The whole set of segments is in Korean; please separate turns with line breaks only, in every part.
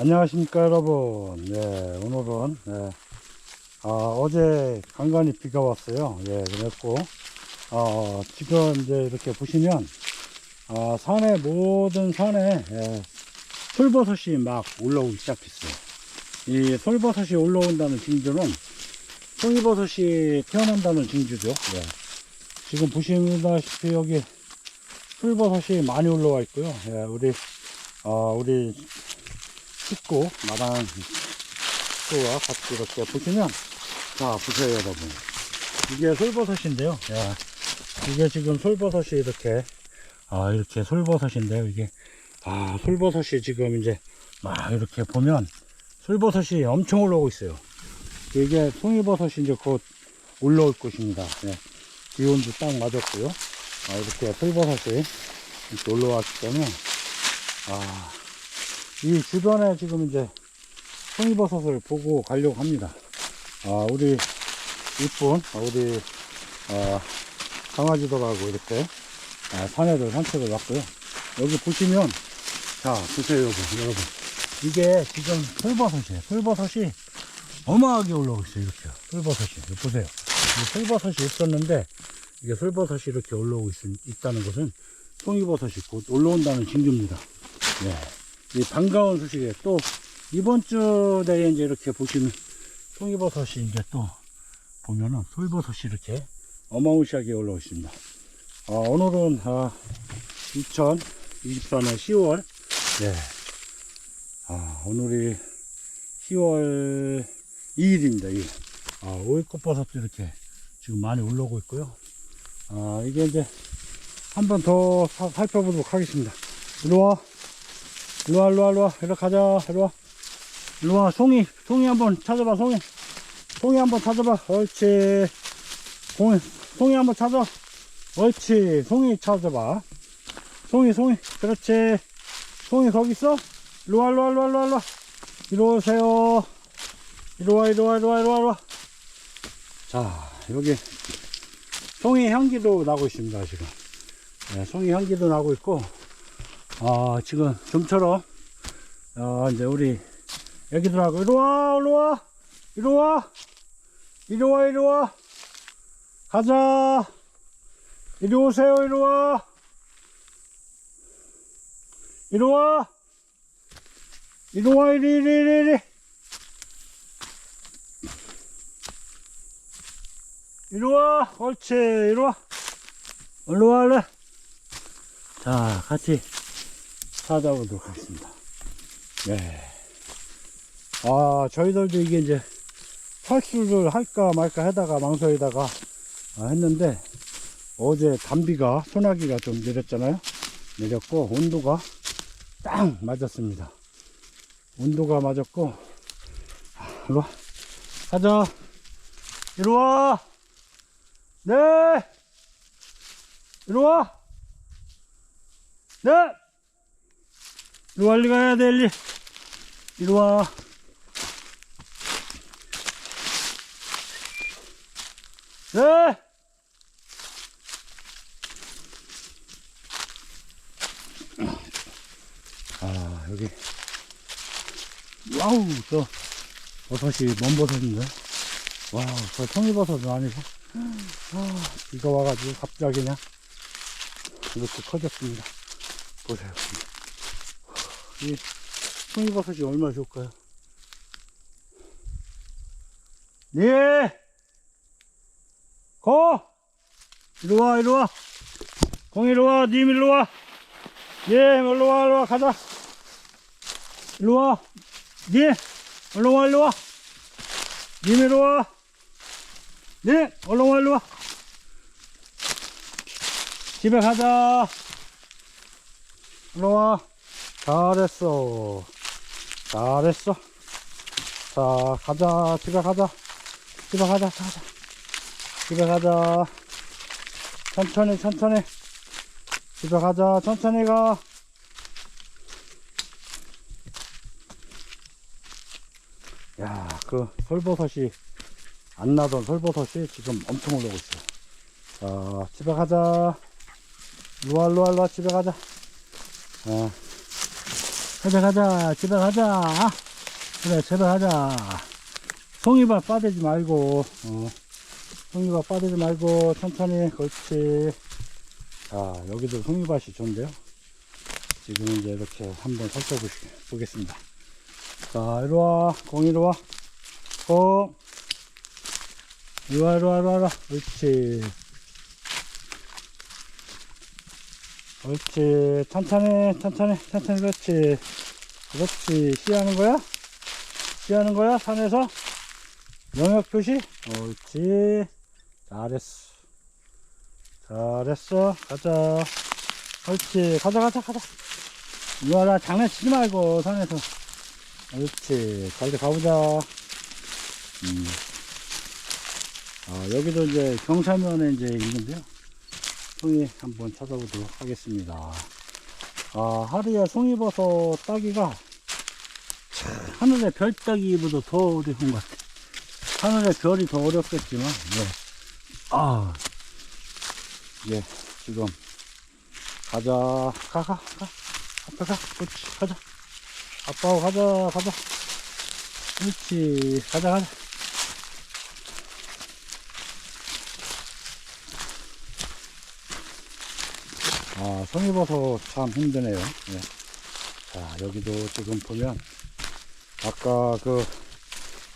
안녕하십니까 여러분. 예 오늘은 예, 아, 어제 간간히 비가 왔어요. 예 그랬고 어, 지금 이제 이렇게 보시면 아, 산에 모든 산에 예, 솔버섯이 막 올라오기 시작했어요. 이 솔버섯이 올라온다는 징조는 송이버섯이 태어난다는 징조죠. 예. 지금 보시다시피 여기 솔버섯이 많이 올라와 있고요. 예, 우리 어, 우리 식구 마당 식구와 같이 이렇게 보시면 자 보세요 여러분. 이게 솔버섯인데요. 야, 이게 지금 솔버섯이 이렇게 아 이렇게 솔버섯인데요 이게. 아 솔버섯이 지금 이제 막 이렇게 보면 솔버섯이 엄청 올라오고 있어요. 이게 송이버섯이 이제 곧 올라올 것입니다. 예. 기온도 딱 맞았고요. 아, 이렇게 솔버섯이 이렇게 올라왔기 때문에 아 이 주변에 지금 이제 송이버섯을 보고 가려고 합니다. 아, 우리 이쁜, 아, 우리, 아, 강아지들하고 이렇게, 아, 산에들 산책을 왔고요. 여기 보시면, 자, 보세요, 여러분. 여러분. 이게 지금 솔버섯이에요. 솔버섯이 어마하게 올라오고 있어요, 이렇게. 솔버섯이. 여기 보세요. 이 솔버섯이 없었는데, 이게 솔버섯이 이렇게 올라오고 있, 다는 것은 송이버섯이 곧 올라온다는 징조입니다. 네. 이 반가운 소식에 또 이번 주 내에 이제 이렇게 보시면 송이버섯이 이제 또 보면은 솔버섯이 이렇게 어마무시하게 올라오십니다. 아, 오늘은 아, 2024년 10월 네. 아, 오늘이 10월 2일입니다. 2일. 아, 오일꽃버섯도 이렇게 지금 많이 올라오고 있고요. 아, 이게 이제 한 번 더 살펴보도록 하겠습니다. 이리 와. 일로와 일로와 일로와. 이리 가자. 일로와. 일로와. 송이 송이 한번 찾아봐 송이. 송이 한번 찾아봐. 옳지. 송이 송이 한번 찾아. 옳지. 송이 찾아봐. 송이 송이. 그렇지. 송이 거기 있어? 일로와 일로와 일로와 일로와 일로와. 이리 오세요. 이리와 이리와 이리와 이리와 이리와. 자 여기 송이 향기도 나고 있습니다 지금. 네, 송이 향기도 나고 있고 아, 지금 좀처럼, 어, 이제 우리 애기들하고, 이리와, 이리와, 이리와, 이리와, 이리와, 가자, 이리 오세요, 이리와, 이리와, 이리와, 이리, 이리, 이리, 이리. 이리와, 옳지, 이리와, 일로와, 일로 자, 같이 찾아보도록 하겠습니다. 네. 아, 저희들도 이게 이제 탈수를 할까 말까 하다가 망설이다가 아, 했는데 어제 단비가 소나기가 좀 내렸잖아요. 내렸고 온도가 딱 맞았습니다. 온도가 맞았고 아, 이리 와. 가자. 이리 와. 네. 이리 와. 네! 이리 와, 일리 가야 돼, 일리. 이리 와. 네! 아, 여기. 와우, 저, 버섯이 먼 버섯인데? 와우, 저 청이버섯은 아니고. 아, 비가 와가지고 갑자기 그냥 이렇게 커졌습니다. 보세요. 이 송이버섯이 얼마나 좋을까요? 예! 거! 이리 와, 이리 와. 공 이리 와, 님 이리 와. 예, 일로 와, 일로 와, 가자. 이리 와. 님, 일로 와, 일로 와. 님 이리 와. 네, 얼른 와, 일로 와. 집에 가자. 일로 와. 잘했어. 잘했어. 자, 가자. 집에 가자. 집에 가자. 가자. 집에 가자. 천천히, 천천히. 집에 가자. 천천히 가. 야, 그 솔버섯이 안 나던 솔버섯이 지금 엄청 올라오고 있어. 자, 집에 가자. 일로와, 집에 가자. 어. 가자, 가자. 집에 가자. 그래, 집에 가자. 송이밭 빠지지 말고, 어. 송이밭 빠지지 말고, 천천히, 그렇지. 자, 여기도 송이밭이 좋은데요. 지금 이제 이렇게 한번 살펴보겠습니다. 자, 이리 와. 공 이리 와. 공. 이리 와, 이리 와, 이리 와. 이리 와. 그렇지. 그렇지. 천천히, 천천히, 천천히, 그렇지. 그렇지. 시하는 거야? 시하는 거야? 산에서? 영역 표시? 옳지. 잘했어. 잘했어. 가자. 옳지. 가자, 가자, 가자. 이거 나 장난치지 말고, 산에서. 옳지. 빨리 가보자. 음. 아, 여기도 이제 경사면에 이제 있는데요. 송이 한번 찾아보도록 하겠습니다. 아, 하루에 송이버섯 따기가 참, 하늘의 별 따기보다 더 어려운 것 같아. 하늘의 별이 더 어렵겠지만, 예. 아, 예, 지금, 가자, 가, 가, 가. 앞에 가, 그렇지, 가자. 아빠하고 가자, 가자. 그렇지, 가자, 가자. 아, 송이버섯 참 힘드네요. 예. 자, 여기도 지금 보면, 아까 그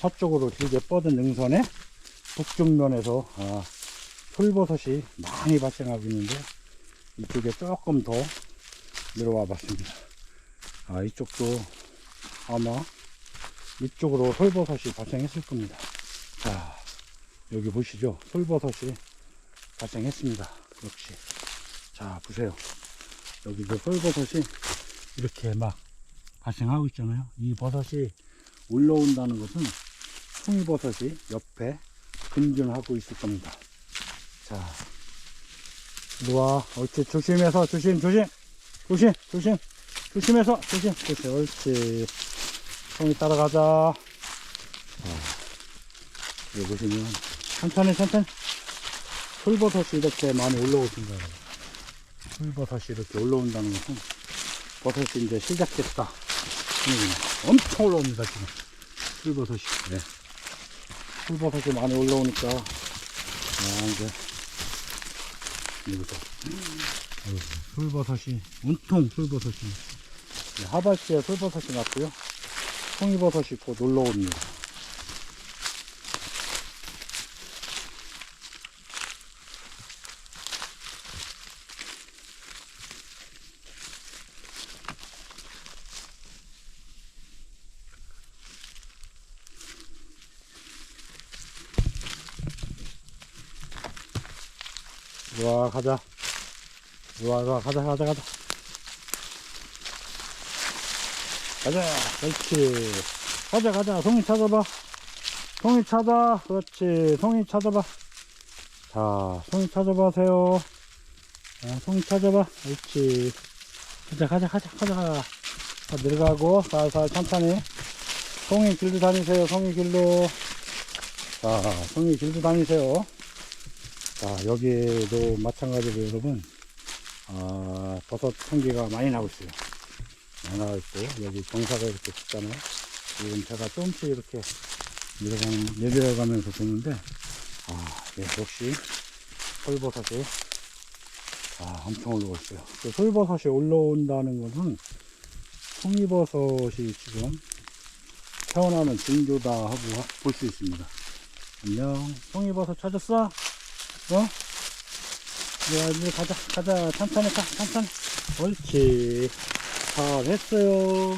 서쪽으로 길게 뻗은 능선에 북쪽면에서 아, 풀버섯이 많이 발생하고 있는데, 이쪽에 조금 더 내려와 봤습니다. 아, 이쪽도 아마 이쪽으로 솔버섯이 발생했을 겁니다. 자, 여기 보시죠. 솔버섯이 발생했습니다. 역시. 자, 보세요. 여기도 솔버섯이 이렇게 막 발생하고 있잖아요. 이 버섯이 올라온다는 것은 송이버섯이 옆에 근준하고 있을 겁니다. 자, 이리 와. 옳지. 조심해서, 조심, 조심. 조심, 조심. 조심해서, 조심. 그렇지, 옳지. 송이 따라가자. 자, 여기 보시면, 천천히, 천천히. 풀버섯이 이렇게 많이 올라오신다. 풀버섯이 이렇게 올라온다는 것은 버섯이 이제 시작됐다. 음, 엄청 올라옵니다, 지금. 풀버섯이. 네. 풀버섯이 많이 올라오니까, 아, 이제. 아이고, 풀버섯이, 온통 풀버섯이. 네, 하발시에 풀버섯이 났고요. 송이버섯이 곧 올라옵니다. 와 가자 와, 와, 가자, 가자, 가자. 가자, 그렇지. 가자, 가자. 송이 찾아봐. 송이 찾아. 그렇지. 송이 찾아봐. 자, 송이 찾아봐세요. 자, 송이 찾아봐. 그렇지. 가자, 가자, 가자, 가자. 자, 내려가고, 살살 천천히. 송이 길도 다니세요. 송이 길로. 자, 송이 길도 다니세요. 자, 여기도 마찬가지로 여러분. 아, 버섯 한 개가 많이 나고 있어요. 많이 나고 있고, 여기 경사가 이렇게 있잖아요. 지금 제가 조금씩 이렇게 내려가는, 내려가면서 보는데, 아, 예, 역시 솔버섯이, 아, 엄청 올라오고 있어요. 그 솔버섯이 올라온다는 것은 송이버섯이 지금 태어나는 징조다 하고 볼 수 있습니다. 안녕. 송이버섯 찾았어? 어? 야, 이제 가자, 가자. 천천히 가, 천천히. 옳지. 잘했어요.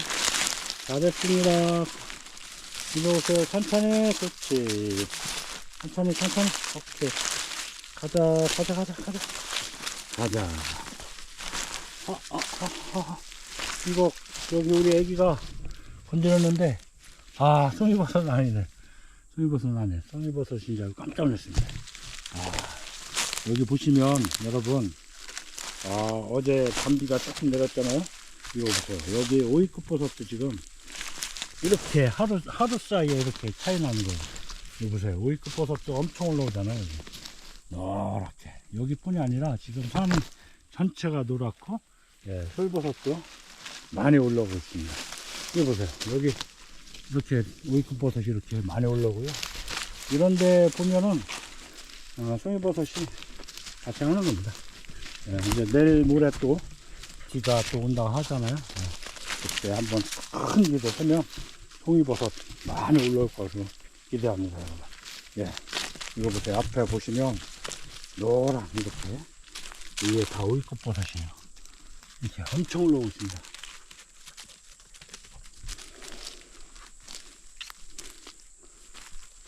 잘했습니다. 이리 오세요. 천천히. 그렇지. 천천히, 천천히. 오케이. 가자, 가자, 가자, 가자. 가자. 아, 아, 아, 아. 이거, 여기 우리 애기가 건드렸는데, 아, 송이버섯은 아니네. 송이버섯은 아니네. 송이버섯인 줄 알고 깜짝 놀랐습니다. 여기 보시면 여러분 아 어제 밤비가 조금 내렸잖아요 이거 보세요 여기 오이급 버섯도 지금 이렇게 하루 하루 사이에 이렇게 차이 나는 거예요 여기 보세요 오이급 버섯도 엄청 올라오잖아요 여기. 노랗게 여기뿐이 아니라 지금 산 전체가 노랗고 예, 솔버섯도 많이 올라오고 있습니다. 여기 보세요. 여기 이렇게 오이큰버섯이 이렇게 많이 올라오고요. 이런데 보면은 어, 송이버섯이 같이 하는 겁니다. 예, 이제 내일 모레 또 비가 또 온다고 하잖아요. 예, 그때 한번 큰 비도 오면 송이버섯 많이 올라올 것으로 기대합니다. 여러분. 예, 이거 보세요. 앞에 보시면 노란 이렇게 위에 다 오이꽃 버섯이에요. 이렇게 엄청 올라오고 있습니다.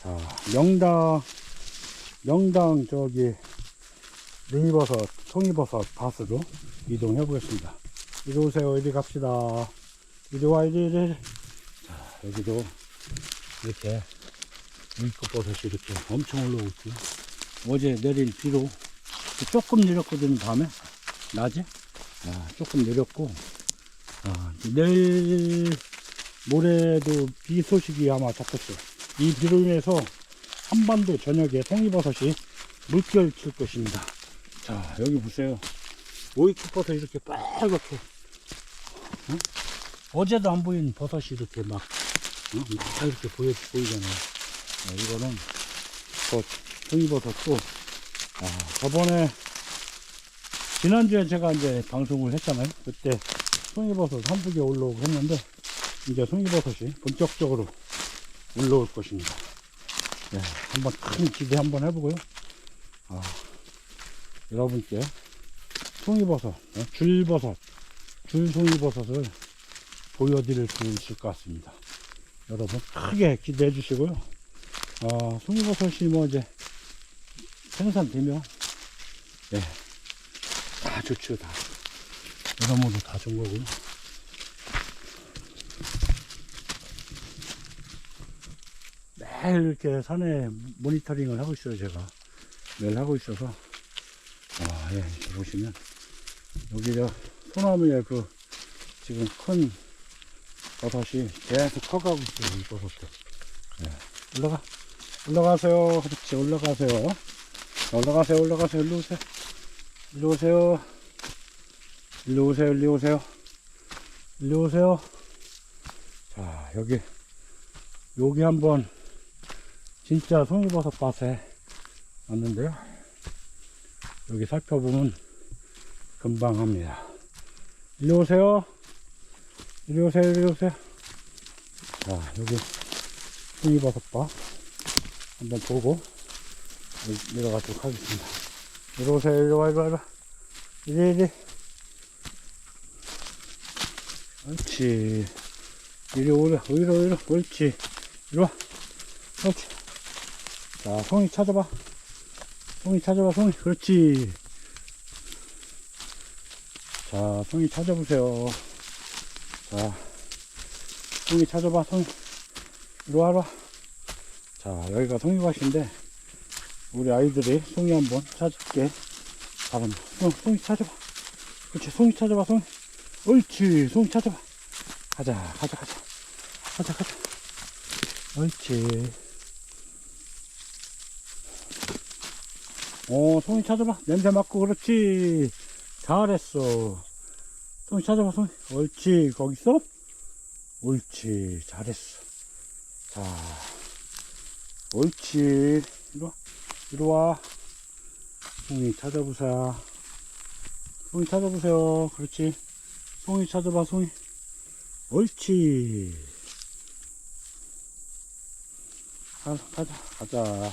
자, 명당, 명당 저기 능이버섯, 송이버섯 밭으로 이동해 보겠습니다. 이리 오세요. 이리 갑시다. 이리 와, 이리, 이리. 자, 여기도 이렇게 물꽃버섯이 이렇게 엄청 올라오고 있고요. 어제 내린 비로 조금 내렸거든요, 밤에. 낮에. 아, 조금 내렸고, 아, 내일 모레도 비 소식이 아마 잡혔어요. 이 비로 인해서 한반도 전역에 송이버섯이 물결 칠 것입니다. 자, 여기 보세요. 오이큐버섯 이렇게 빨갛게. 어? 어제도 안 보인 버섯이 이렇게 막, 어? 막 이렇게 보여, 보이잖아요. 어, 이거는 또 송이버섯도, 아, 저번에, 지난주에 제가 이제 방송을 했잖아요. 그때 송이버섯 개 올라오고 했는데, 이제 송이버섯이 본격적으로 올라올 것입니다. 예, 한번 큰 기대 한번 해보고요. 아, 여러분께 송이버섯, 어, 줄버섯, 줄송이버섯을 보여드릴 수 있을 것 같습니다. 여러분 크게 기대해 주시고요. 아, 송이버섯이 뭐 이제 생산되면 예, 다 좋죠, 다. 여러모로 다 좋은 거고요. 매일 이렇게 산에 모니터링을 하고 있어요, 제가. 매일 하고 있어서. 아, 예, 보시면. 여기 저 소나무에 그 지금 큰 버섯이 계속 커가고 있어요, 이 버섯도. 예. 올라가, 올라가세요. 그렇지, 올라가세요. 자, 올라가세요, 올라가세요, 일로 오세요. 일로 오세요. 일로 오세요, 일로 오세요. 일로 오세요. 자, 여기, 여기 한번 진짜 송이버섯 밭에 왔는데요. 여기 살펴보면 금방 합니다. 이리 오세요. 이리 오세요. 이리 오세요. 자, 여기 송이버섯 밭 한번 보고 내려가도록 하겠습니다. 이리 오세요. 이리 와, 이리 와, 이리 와. 이리. 옳지. 이리 오라, 이리 와. 옳지. 이리 와. 그렇지. 자, 송이 찾아봐. 송이 찾아봐, 송이. 그렇지. 자, 송이 찾아보세요. 자, 송이 찾아봐, 송이. 이리 와, 이리 와. 자, 여기가 송이밭인데, 우리 아이들이 송이 한번 찾을게. 바랍니다. 송, 송이 찾아봐. 그렇지, 송이 찾아봐, 송이. 옳지, 송이 찾아봐. 가자, 가자, 가자. 가자, 가자. 옳지. 어, 송이 찾아봐. 냄새 맡고, 그렇지. 잘했어. 송이 찾아봐, 송이. 옳지. 거기 있어? 옳지. 잘했어. 자. 옳지. 이리 와. 이리 와. 송이 찾아보자. 송이 찾아보세요. 그렇지. 송이 찾아봐, 송이. 옳지. 가, 가자, 가자.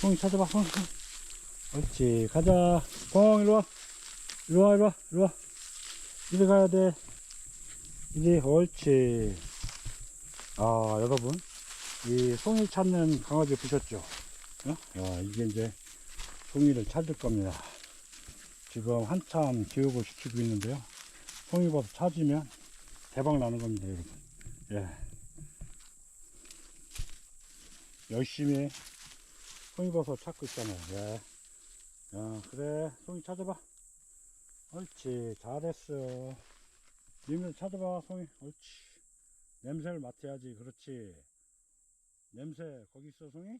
송이 찾아봐, 송이. 송이. 옳지, 가자. 꽁, 이리 와. 이리 와, 이리 가야 돼. 이리, 옳지. 아, 여러분. 이 송이 찾는 강아지 보셨죠? 어? 야, 이게 이제 송이를 찾을 겁니다. 지금 한참 교육을 시키고 있는데요. 송이버섯 찾으면 대박 나는 겁니다, 여러분. 예. 열심히 송이버섯 찾고 있잖아요. 예. 야, 그래. 송이 찾아봐. 옳지. 잘했어. 님을 찾아봐, 송이. 옳지. 냄새를 맡아야지. 그렇지. 냄새, 거기 있어, 송이?